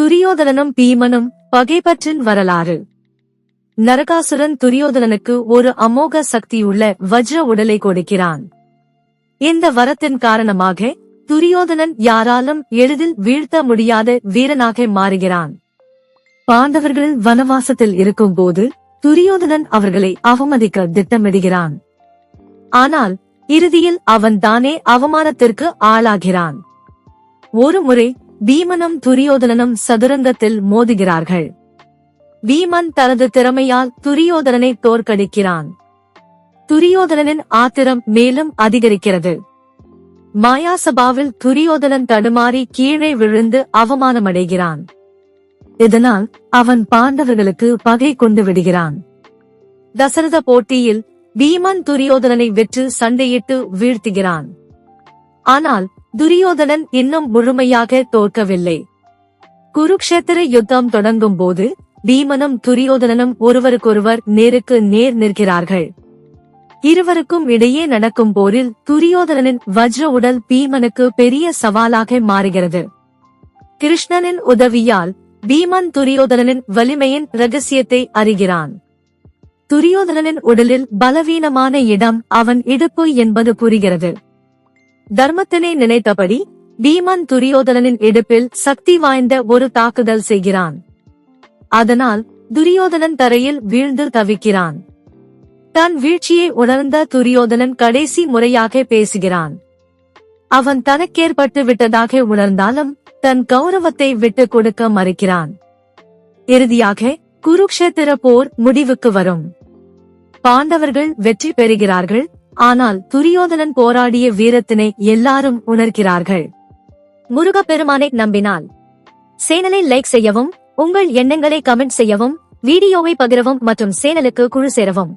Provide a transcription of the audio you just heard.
துரியோதனனும் பீமனும் பகைப்பற்றின் வரலாறு. நரகாசுரன் துரியோதனனுக்கு ஒரு அமோக சக்தியுள்ள வஜ்ர உடலை கொடுக்கிறான். இந்த வரத்தின் காரணமாக துரியோதனன் யாராலும் எளிதில் வீழ்த்த முடியாத வீரனாக மாறுகிறான். பாண்டவர்கள் வனவாசத்தில் இருக்கும்போது துரியோதனன் அவர்களை அவமதிக்க திட்டமிடுகிறான். ஆனால் இறுதியில் அவன் தானே அவமானத்திற்கு ஆளாகிறான். ஒருமுறை பீமனும் துரியோதனனும் சதுரங்கத்தில் மோதுகிறார்கள். பீமன் தனது திறமையால் துரியோதனனை தோற்கடிக்கிறான். துரியோதனனின் ஆத்திரம் மேலும் அதிகரிக்கிறது. மாயாசபாவில் துரியோதனன் தடுமாறி கீழே விழுந்து அவமானமடைகிறான். இதனால் அவன் பாண்டவர்களுக்கு பகை கொண்டு விடுகிறான். தசரத போட்டியில் பீமன் துரியோதனனை வெற்று சண்டையிட்டு வீழ்த்துகிறான். ஆனால் துரியோதனன் இன்னும் முழுமையாக தோற்கவில்லை. குருக்ஷேத்திர யுத்தம் தொடங்கும் போது பீமனும் துரியோதனனும் ஒருவருக்கொருவர் நேருக்கு நேர் நிற்கிறார்கள். இருவருக்கும் இடையே நடக்கும் போரில் துரியோதனனின் வஜ்ர உடல் பீமனுக்கு பெரிய சவாலாக மாறுகிறது. கிருஷ்ணனின் உதவியால் பீமன் துரியோதனனின் வலிமையின் ரகசியத்தை அறிகிறான். துரியோதனனின் உடலில் பலவீனமான இடம் அவன் இடுப்பு என்பது புரிகிறது தர்மத்தினை நினைத்தபடி பீமன் துரியோதனனின் இடுப்பில் சக்தி வாய்ந்த ஒரு தாக்குதல் செய்கிறான். அதனால் துரியோதனன் தரையில் வீழ்ந்து தவிக்கிறான். தன் வீழ்ச்சியை உணர்ந்த துரியோதனன் கடைசி முறையாக பேசுகிறான். அவன் தனக்கேற்பட்டு விட்டதாக உணர்ந்தாலும் தன் கௌரவத்தை விட்டுக் கொடுக்க மறுக்கிறான். இறுதியாக குருக்ஷேத்திர போர் முடிவுக்கு வரும். பாண்டவர்கள் வெற்றி பெறுகிறார்கள் ஆனால் துரியோதனன் போராடிய வீரத்தினை எல்லாரும் உணர்கிறார்கள். முருகப்பெருமானை நம்பினால். சேனலை லைக் செய்யவும் உங்கள் எண்ணங்களை கமெண்ட் செய்யவும் வீடியோவை பகிரவும் மற்றும் சேனலுக்கு குழு சேரவும்.